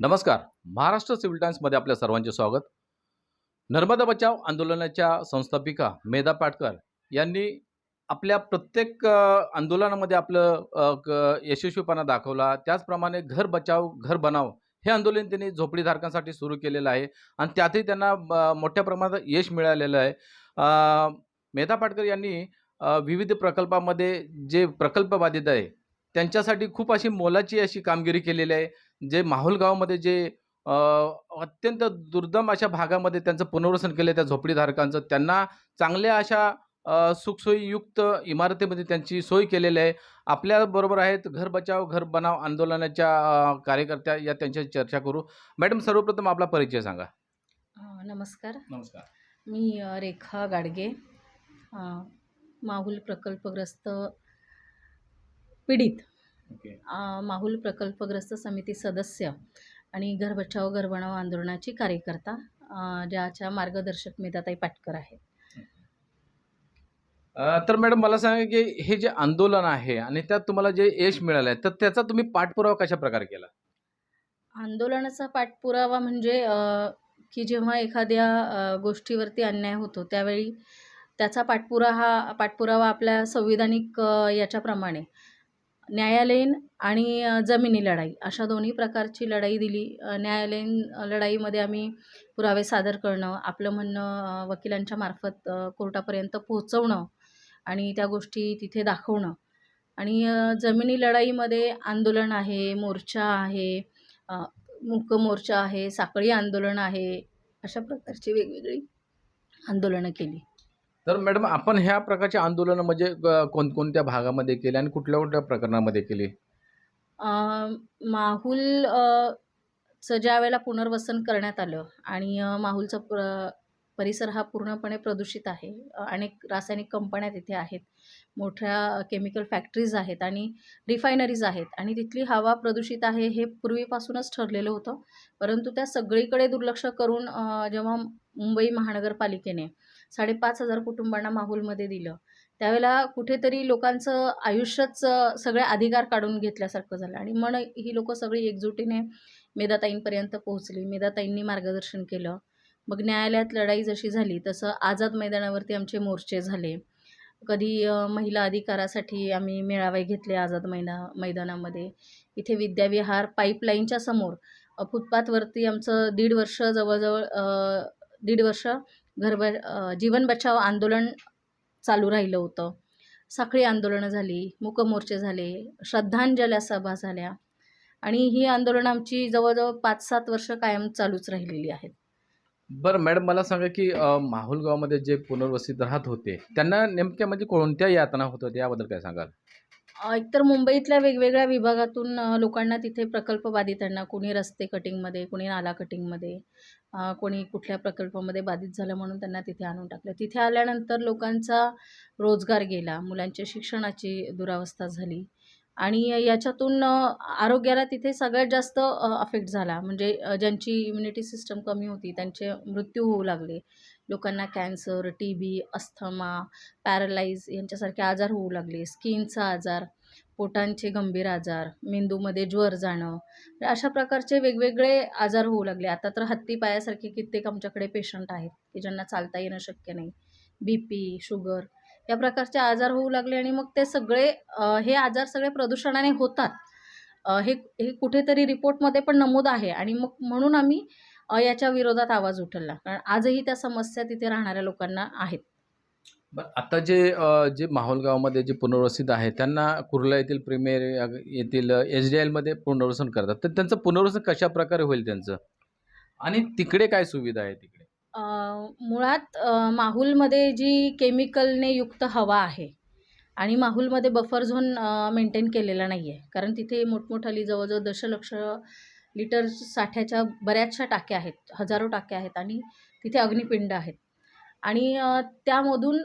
नमस्कार. महाराष्ट्र सिव्हिल टाइम्समध्ये आपल्या सर्वांचे स्वागत. नर्मदा बचाव आंदोलनाच्या संस्थापिका मेधा पाटकर यांनी आपल्या प्रत्येक आंदोलनामध्ये आपलं क- यशस्वीपणा दाखवला. त्याचप्रमाणे घर बचाव घर बनाव हे आंदोलन त्यांनी झोपडीधारकांसाठी सुरू केलेलं आहे आणि त्यातही त्यांना मोठ्या प्रमाणात यश मिळालेलं आहे. मेधा पाटकर यांनी विविध प्रकल्पामध्ये जे प्रकल्प बाधित आहे त्यांच्यासाठी खूप अशी मोलाची अशी कामगिरी केलेली आहे. जे माहुल गावामध्ये जे अ, अत्यंत दुर्दम अशा भागामध्ये त्यांचं पुनर्वसन केलं त्या झोपडीधारकांचं त्यांना चांगल्या अशा सुखसोयीयुक्त इमारतीमध्ये त्यांची सोय केलेली आहे. आपल्याबरोबर आहेत घर बचाव घर बनाव आंदोलनाच्या कार्यकर्त्या या त्यांच्याशी चर्चा करू. मॅडम सर्वप्रथम आपला परिचय सांगा. नमस्कार. नमस्कार. मी रेखा गाडगे माहुल प्रकल्पग्रस्त पीडित माहुल प्रकल्पग्रस्त समिती सदस्य आणि घर बचाव घर बनाव आंदोलनाची कार्यकर्ता ज्याच्या मार्गदर्शक मेधाताई पाटकर आहे अ, तर मॅडम मला सांगा की हे जे आंदोलन आहे आणि त्यात तुम्हाला जे यश मिळालं आहे तर त्याचा तुम्ही पाठपुरावा कशा प्रकारे केला? आंदोलनाचा पाठपुरावा म्हणजे की जेव्हा एखाद्या गोष्टीवरती अन्याय होतो त्यावेळी त्याचा पाठपुरा हा पाठपुरावा आपल्या संविधानिक याच्याप्रमाणे. न्यायालयीन आणि जमिनी लढाई. अशा दोन्ही प्रकारची लढाई दिली. न्यायालयीन लढाईमध्ये आम्ही पुरावे सादर करणं आपलं म्हणणं वकिलांच्या मार्फत कोर्टापर्यंत पोहोचवणं आणि त्या गोष्टी तिथे दाखवणं. आणि जमिनी लढाईमध्ये आंदोलन आहे मोर्चा आहे अ, मूक मोर्चा आहे साखळी आंदोलन आहे अशा प्रकारची वेगवेगळी आंदोलनं केली. तर मॅडम आपण ह्या प्रकारचे आंदोलन म्हणजे कोणकोणत्या भागामध्ये केले आणि कुठल्या कुठल्या प्रकरणामध्ये केले? अ, माहुल चं ज्या वेळेला पुनर्वसन करण्यात आलं आणि अ, माहुलचा प्र परिसर हा पूर्णपणे प्रदूषित आहे. अनेक रासायनिक कंपन्या तिथे आहेत. मोठ्या केमिकल फॅक्टरीज आहेत आणि रिफायनरीज आहेत आणि तिथली हवा प्रदूषित आहे हे पूर्वीपासूनच ठरलेलं होतं. परंतु त्या सगळीकडे दुर्लक्ष करून जेव्हा मुंबई महानगरपालिकेने साडेपाच हजार कुटुंबांना माहूलमध्ये दिलं. त्यावेळेला कुठेतरी लोकांचं आयुष्यच सगळे अधिकार काढून घेतल्यासारखं झालं. आणि मन ही लोकं सगळी एकजुटीने मेधाताईंपर्यंत पोहोचली. मेधाताईंनी मार्गदर्शन केलं. मग न्यायालयात लढाई जशी झाली तसं आझाद मैदानावरती आमचे मोर्चे झाले. कधी महिला अधिकारासाठी आम्ही मेळावे घेतले आझाद मैदा मैदानामध्ये. इथे विद्याविहार पाईपलाईनच्या समोर फुटपाथवरती आमचं दीड वर्ष जवळजवळ दीड वर्ष घरब जीवन बचाव आंदोलन चालू राहिलं होतं. साखळी आंदोलनं झाली मूकमोर्चे झाले श्रद्धांजल्या सभा झाल्या आणि ही आंदोलनं आमची जवळजवळ पाच सात वर्ष कायम चालूच राहिलेली आहेत. बरं मॅडम मला सांगा की अ, माहुल गावामध्ये जे पुनर्वसित राहत होते त्यांना नेमक्या म्हणजे कोणत्या यातना होत होत्या याबद्दल काय सांगाल? एकतर मुंबईतल्या वेगवेगळ्या विभागातून लोकांना तिथे प्रकल्प बाधितांना कोणी रस्ते कटिंगमध्ये कोणी नाला कटिंगमध्ये कोणी कुठल्या प्रकल्पामध्ये बाधित झालं म्हणून त्यांना तिथे आणून टाकलं. तिथे आल्यानंतर लोकांचा रोजगार गेला मुलांच्या शिक्षणाची दुरावस्था झाली आणि याच्यातून आरोग्याला तिथे सगळ्यात जास्त अफेक्ट झाला. म्हणजे ज्यांची इम्युनिटी सिस्टम कमी होती त्यांचे मृत्यू होऊ लागले. लोकांना cancer T B asthma paralyse यांच्यासारखे आजार होऊ लागले. स्किनचा आजार पोटांचे गंभीर आजार मेंदूमध्ये ज्वर जाणं अशा प्रकारचे वेगवेगळे आजार होऊ लागले. आता तर हत्ती पायासारखे कित्येक आमच्याकडे पेशंट आहेत की ज्यांना चालता येणं शक्य नाही. बी पी शुगर या प्रकारचे आजार होऊ लागले आणि मग ते सगळे हे आजार सगळे प्रदूषणाने होतात. हे हे कुठेतरी रिपोर्टमध्ये पण नमूद आहे आणि मग म्हणून आम्ही याच्या विरोधात आवाज उठवला कारण आजही त्या समस्या तिथे राहणाऱ्या लोकांना आहेत. आता जे जे माहुल गावामध्ये जे पुनर्वसित आहे त्यांना कुर्ला येथील प्रीमियर येथील एच डी एलमध्ये पुनर्वसन करतात. तर त्यांचं पुनर्वसन कशा प्रकारे होईल त्यांचं? आणि तिकडे काय सुविधा आहे तिकडे? मुळात माहूलमध्ये जी केमिकलने युक्त हवा आहे आणि माहूलमध्ये बफर झोन मेंटेन केलेला नाही आहे कारण तिथे मोठमोठाली जवळजवळ दशलक्ष लिटर साठ्याच्या बऱ्याचशा टाक्या आहेत हजारो टाक्या आहेत आणि तिथे अग्निपिंड आहेत. आणि त्यामधून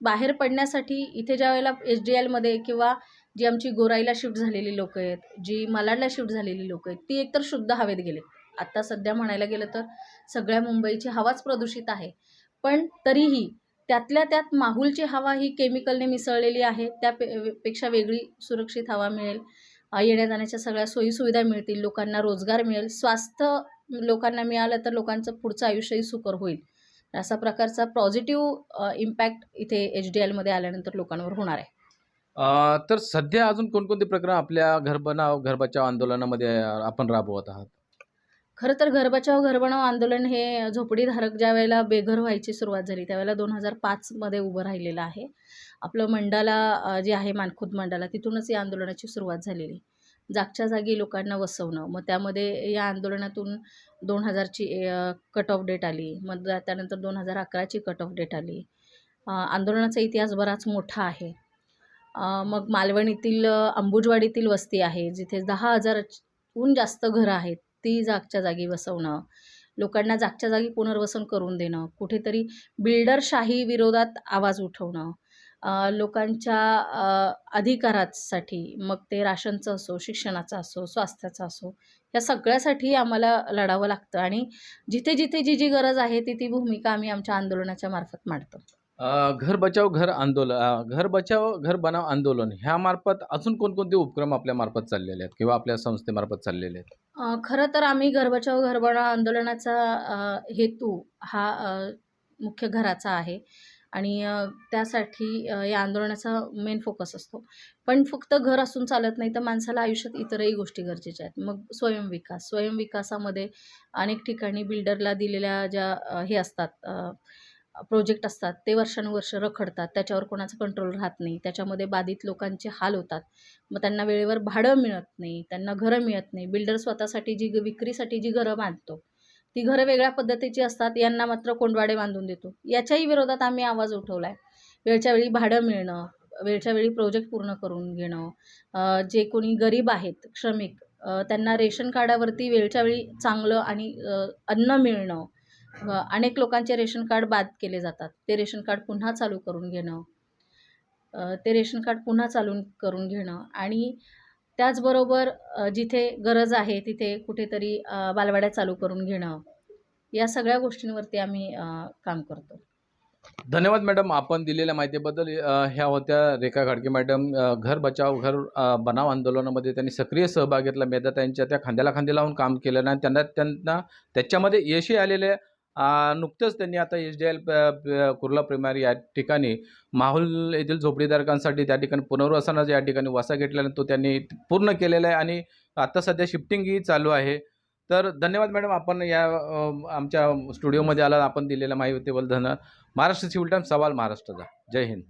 बाहेर पडण्यासाठी इथे ज्या वेळेला एच डी एलमध्ये किंवा जी आमची गोराईला शिफ्ट झालेली लोकं आहेत जी मालाडला शिफ्ट झालेली लोकं आहेत ती एकतर शुद्ध हवेत गेले आत्ता सध्या म्हणायला गेलं तर सगळ्या मुंबईची हवाच प्रदूषित आहे. पण तरीही त्यातल्या त्यात माहूलची हवा ही केमिकलने मिसळलेली आहे त्या पे पेक्षा वेगळी सुरक्षित हवा मिळेल. येण्याजाण्याच्या येण्या-जाण्याच्या सगळ्या सोयीसुविधा मिळतील, लोकांना रोजगार मिळेल, स्वास्थ्य लोकांना मिळालं तर लोकांचं पुढचं आयुष्यही सुकर होईल. असा प्रकारचा पॉझिटिव्ह इम्पॅक्ट इथे एच-डी-एलमध्ये आल्यानंतर लोकांवर होणार आहे. तर सध्या अजून कोणकोणते प्रकरण आपल्या घर बनाव, घर बचाव आंदोलनामध्ये आपण राबवत आहात? खरं तर घर बचाव, घर बनाव आंदोलन हे झोपडीधारक ज्यावेळेला बेघर व्हायची सुरुवात झाली, त्यावेळेला दोन हजार पाचमध्ये उभं राहिलेलं आहे. आपलं मंडाला जे आहे मानखुद मंडाला तिथूनच या आंदोलनाची सुरुवात झालेली. जागच्या जागी लोकांना वसवणं, मग त्यामध्ये या आंदोलनातून दोन हजारची कट ऑफ डेट आली. मग त्यानंतर दोन हजार अकराची कट ऑफ डेट आली. आंदोलनाचा इतिहास बराच मोठा आहे. मग मालवणीतील अंबुजवाडीतील वस्ती आहे, जिथे 10,000 हून जास्त घरं आहेत, ती जागच्या जागी बसवणं लोकांना जागच्या जागी पुनर्वसन करून देणं, कुठेतरी बिल्डरशाही विरोधात आवाज उठवणं, लोकांच्या अधिकारासाठी मग ते राशनचं असो, शिक्षणाचं असो, स्वास्थ्याचं असो, या सगळ्यासाठी आम्हाला लढावं लागतं आणि जिथे-जिथे जी-जी गरज आहे, ती-ती भूमिका आम्ही आमच्या आंदोलनाच्या मार्फत मांडतो. घर बचाव, घर आंदोलन घर बचाव, घर बनाव आंदोलन ह्यामार्फत अजून कोणकोणते उपक्रम आपल्या मार्फत चाललेले आहेत किंवा आपल्या संस्थेमार्फत चाललेले आहेत? खरं तर आम्ही घर बचाव, घर बनाव आंदोलनाचा हेतू हा मुख्य घराचा आहे आणि त्यासाठी या आंदोलनाचा मेन फोकस असतो. पण फक्त घर असून चालत नाही, तर माणसाला आयुष्यात इतरही गोष्टी गरजेच्या आहेत. मग स्वयंविकास, स्वयंविकासामध्ये अनेक ठिकाणी बिल्डरला दिलेल्या ज्या हे असतात प्रोजेक्ट असतात, ते वर्षानुवर्ष रखडतात. त्याच्यावर कोणाचा कंट्रोल राहत नाही. त्याच्यामध्ये बाधित लोकांचे हाल होतात. मग त्यांना वेळेवर भाडं मिळत नाही, त्यांना घरं मिळत नाही. बिल्डर स्वतःसाठी जी विक्रीसाठी जी घरं बांधतो, ती घरं वेगळ्या पद्धतीची असतात, यांना मात्र कोंडवाडे बांधून देतो. याच्याही विरोधात आम्ही आवाज उठवला आहे. वेळच्या वेळी भाडं मिळणं, वेळच्या वेळी प्रोजेक्ट पूर्ण करून घेणं, जे कोणी गरीब आहेत, श्रमिक त्यांना रेशन कार्डावरती वेळच्या वेळी चांगलं आणि अन्न मिळणं. अनेक लोकांचे रेशन कार्ड बाद केले जातात. ते रेशन कार्ड पुन्हा चालू करून घेणं. ते रेशन कार्ड पुन्हा चालू करून घेणं आणि त्याचबरोबर जिथे गरज आहे, तिथे कुठेतरी बालवाड्या चालू करून घेणं. या सगळ्या गोष्टींवरती आम्ही काम करतो. धन्यवाद मॅडम. आपण दिलेल्या माहितीबद्दल. ह्या होत्या रेखा घाडके मॅडम. घर बचाव, घर बनाव आंदोलनामध्ये त्यांनी सक्रिय सहभाग घेतला. मेधाताईंच्या त्या खांद्याला खांदे लावून काम केलं आणि त्यांना त्यांना त्याच्यामध्ये यशही आलेले आहे. नुकतंच त्यांनी आता एच-डी-एल कुर्ला प्रिमारी या ठिकाणी माहुल येथील झोपडीधारकांसाठी त्या ठिकाणी पुनर्वसनाचा या ठिकाणी वसा घेतलेला तो त्यांनी पूर्ण केलेला आहे आणि आता सध्या शिफ्टिंगही चालू आहे. तर धन्यवाद मॅडम. आपण या आमच्या स्टुडिओमध्ये आला आपण दिलेल्या माहितीबद्दल धन्यवाद. महाराष्ट्र सिव्हिल टाइम्स, सवाल महाराष्ट्राचा. जय हिंद.